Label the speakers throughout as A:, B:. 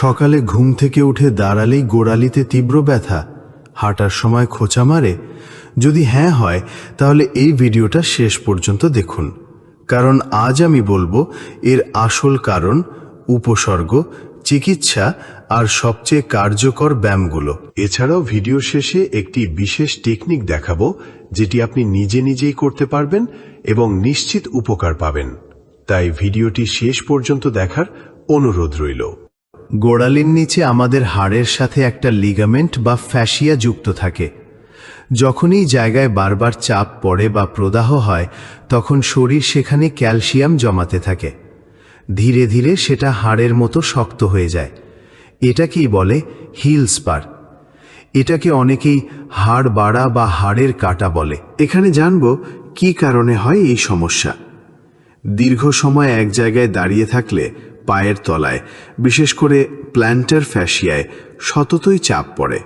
A: সকালে ঘুম থেকে উঠে দাঁড়ালেই গোড়ালিতে তীব্র ব্যথা। হাঁটার সময় খোঁচা মারে। যদি হ্যাঁ হয়, তাহলে এই ভিডিওটা শেষ পর্যন্ত দেখুন। কারণ আজ আমি বলব, এর আসল কারণ উপসর্গ, চিকিৎসা আর সবচেয়ে কার্যকর ব্যায়ামগুলো। এছাড়াও ভিডিও শেষে একটি বিশেষ টেকনিক দেখাবো, যেটি আপনি নিজে নিজেই করতে পারবেন এবং নিশ্চিত উপকার পাবেন। তাই ভিডিওটি শেষ পর্যন্ত দেখার অনুরোধ রইল। গোড়ালির নিচে আমাদের হাড়ের সাথে একটা লিগামেন্ট বা ফ্যাসিয়া যুক্ত থাকে। যখনই জায়গায় বারবার চাপ পড়ে বা প্রদাহ হয়, তখন শরীর সেখানে ক্যালসিয়াম জমাতে থাকে। ধীরে ধীরে সেটা হাড়ের মতো শক্ত হয়ে যায়। এটাকেই বলে? Heel spur. এটাকে অনেকেই হাড় বাড়া বা হাড়ের কাটা বলে। এখানে জানব, কি কারণে হয় এই সমস্যা? দীর্ঘ সময় এক জায়গায় দাঁড়িয়ে থাকলে পায়ের তলায়, বিশেষ করে প্ল্যান্টার ফ্যাসিয়ায় সততই চাপ পড়ে।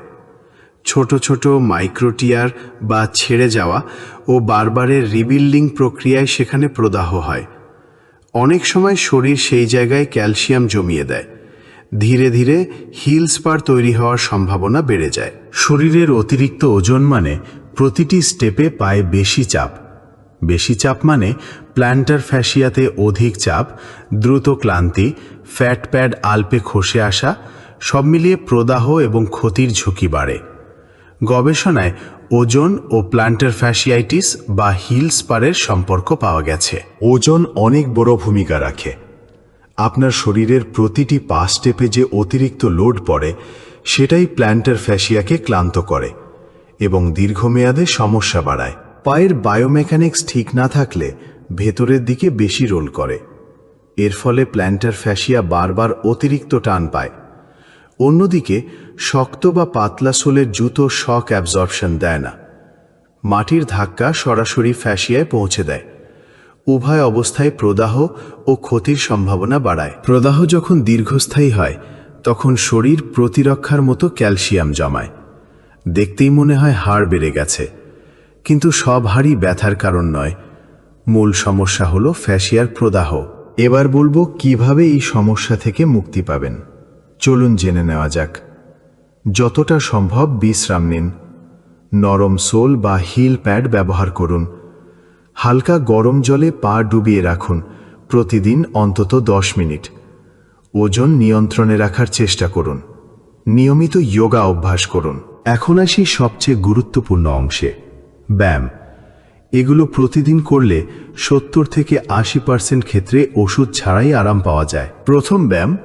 A: ছোট ছোট মাইক্রোটিয়ার বা ছেড়ে যাওয়া ও বারবারের রিবিল্ডিং প্রক্রিয়ায় সেখানে প্রদাহ হয়। অনেক সময় শরীর সেই জায়গায় ক্যালসিয়াম জমিয়ে দেয়। ধীরে ধীরে হিল স্পার তৈরি হওয়ার সম্ভাবনা বেড়ে যায়। শরীরের অতিরিক্ত ওজন মানে প্রতিটি স্টেপে পায়ে বেশি চাপ। বেশি চাপ মানে প্ল্যান্টার ফ্যাসিয়াতে অধিক চাপ, দ্রুত ক্লান্তি ফ্যাট প্যাড আলপে খসে আসা, সব মিলিয়ে প্রদাহ এবং ক্ষতির ঝুঁকি বাড়ে। গবেষণায় ওজন ও প্ল্যান্টার ফ্যাসিয়াইটিস বা হিল স্পারের সম্পর্ক পাওয়া গেছে। ওজন অনেক বড় ভূমিকা রাখে। আপনার শরীরের প্রতিটি পা স্টেপে যে অতিরিক্ত লোড পড়ে, সেটাই প্ল্যান্টার ফ্যাসিয়াকে ক্লান্ত করে এবং দীর্ঘমেয়াদে সমস্যা বাড়ায়। পায়ের বায়োমেকানিক্স ঠিক না থাকলে ভেতরের দিকে বেশি রোল করে। এর ফলে প্ল্যান্টার ফ্যাসিয়া বারবার অতিরিক্ত টান পায়। অন্যদিকে, শক্ত বা পাতলা সোলের জুতো শক অ্যাবজর্পশন দেয় না। মাটির ধাক্কা সরাসরি ফ্যাসিয়ায় পৌঁছে দেয়। উভয় অবস্থায় প্রদাহ ও ক্ষতির সম্ভাবনা বাড়ায়। প্রদাহ যখন দীর্ঘস্থায়ী হয়, তখন শরীর প্রতিরক্ষার মতো ক্যালসিয়াম জমায়। দেখতেই মনে হয় হাড় বেড়ে গেছে। কিন্তু সব হাড়ই ব্যথার কারণ নয়। মূল সমস্যা হলো ফ্যাসিয়ার প্রদাহ। এবার বলব কীভাবে এই সমস্যা থেকে মুক্তি পাবেন। চলুন জেনে নেওয়া যাক। যতটা সম্ভব বিশ্রাম নিন। নরম সোল বা হিল প্যাড ব্যবহার করুন। হালকা গরম জলে পা ডুবিয়ে রাখুন প্রতিদিন অন্তত দশ মিনিট। ওজন নিয়ন্ত্রণে রাখার চেষ্টা করুন। নিয়মিত যোগা অভ্যাস করুন। এখন আসি সবচেয়ে গুরুত্বপূর্ণ অংশে। ব্যায়াম। এগুলো প্রতিদিন করলে সত্তর থেকে আশি পার্সেন্ট ক্ষেত্রে ওষুধ ছাড়াই আরাম পাওয়া যায়। প্রথম ব্যায়াম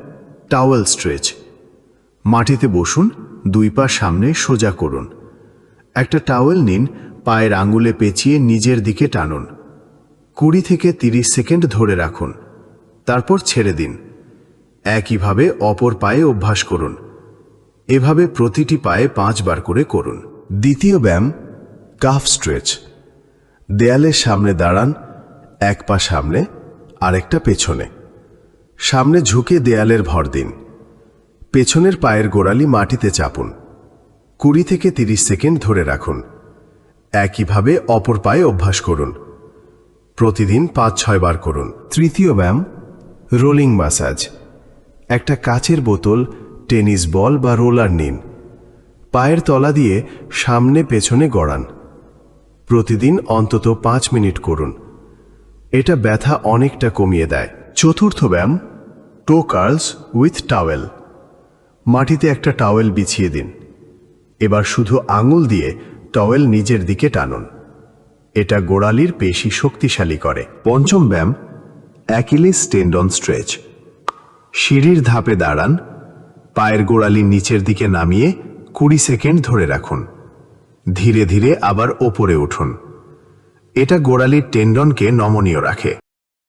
A: টাওয়েল স্ট্রেচ মাটিতে বসুন, দুই পা সামনে সোজা করুন। একটা টাওয়েল নিন, পায়ের আঙুলে পেঁচিয়ে নিজের দিকে টানুন। কুড়ি থেকে তিরিশ সেকেন্ড ধরে রাখুন। তারপর ছেড়ে দিন। একইভাবে অপর পায়ে অভ্যাস করুন। এভাবে প্রতিটি পায়ে পাঁচবার করে করুন। দ্বিতীয় ব্যায়াম কাফ স্ট্রেচ। দেয়ালের সামনে দাঁড়ান, এক পা সামনে, আরেকটা পেছনে। সামনে ঝুঁকে দেয়ালের ভর দিন। পেছনের পায়ের গোড়ালি মাটিতে চাপুন। কুড়ি থেকে তিরিশ সেকেন্ড ধরে রাখুন। একইভাবে অপর পায়ে অভ্যাস করুন। প্রতিদিন পাঁচ, ছয় বার করুন। তৃতীয় ব্যায়াম, রোলিং মাসাজ। একটা কাচের বোতল, টেনিস বল বা রোলার নিন। পায়ের তলা দিয়ে সামনে পেছনে গড়ান। প্রতিদিন অন্তত পাঁচ মিনিট করুন। এটা ব্যথা অনেকটা কমিয়ে দেয়। চতুর্থ ব্যায়াম টো কার্লস উইথ টাওয়েল মাটিতে একটা টাওয়েল বিছিয়ে দিন। এবার শুধু আঙুল দিয়ে টাওয়েল নিজের দিকে টানুন। এটা গোড়ালির পেশি শক্তিশালী করে। পঞ্চম ব্যায়াম অ্যাকিলিস টেন্ডন স্ট্রেচ সিঁড়ির ধাপে দাঁড়ান, পায়ের গোড়ালি নিচের দিকে নামিয়ে কুড়ি সেকেন্ড ধরে রাখুন। ধীরে ধীরে আবার ওপরে উঠুন। এটা গোড়ালির টেন্ডনকে নমনীয় রাখে।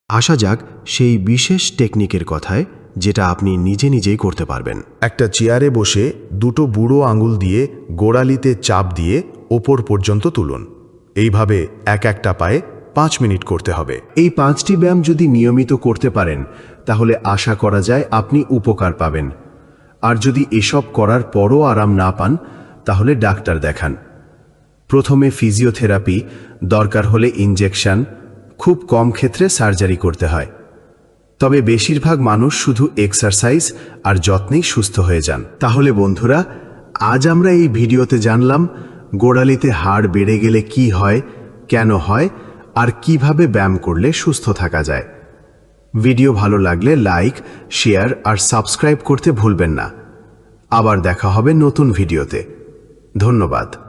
A: আসা যাক সেই বিশেষ টেকনিকের কথায় যেটা আপনি নিজে নিজেই করতে পারবেন। একটা চেয়ারে বসে দুটো বুড়ো আঙুল দিয়ে গোড়ালিতে চাপ দিয়ে ওপর পর্যন্ত তুলুন। এইভাবে এক একটা পায়ে পাঁচ মিনিট করতে হবে। এই পাঁচটি ব্যায়াম যদি নিয়মিত করতে পারেন, তাহলে আশা করা যায় আপনি উপকার পাবেন। আর যদি এসব করার পরও আরাম না পান, তাহলে ডাক্তার দেখান। প্রথমে ফিজিওথেরাপি, দরকার হলে ইনজেকশন, খুব কম ক্ষেত্রে সার্জারি করতে হয়। তবে বেশিরভাগ মানুষ শুধু এক্সারসাইজ আর যত্নেই সুস্থ হয়ে যান। তাহলে বন্ধুরা, আজ আমরা এই ভিডিওতে জানলাম, গোড়ালিতে হাড় বেড়ে গেলে কি হয়, কেন হয়, আর কীভাবে ব্যায়াম করলে সুস্থ থাকা যায়। ভিডিও ভালো লাগলে লাইক, শেয়ার আর সাবস্ক্রাইব করতে ভুলবেন না। আবার দেখা হবে নতুন ভিডিওতে। ধন্যবাদ।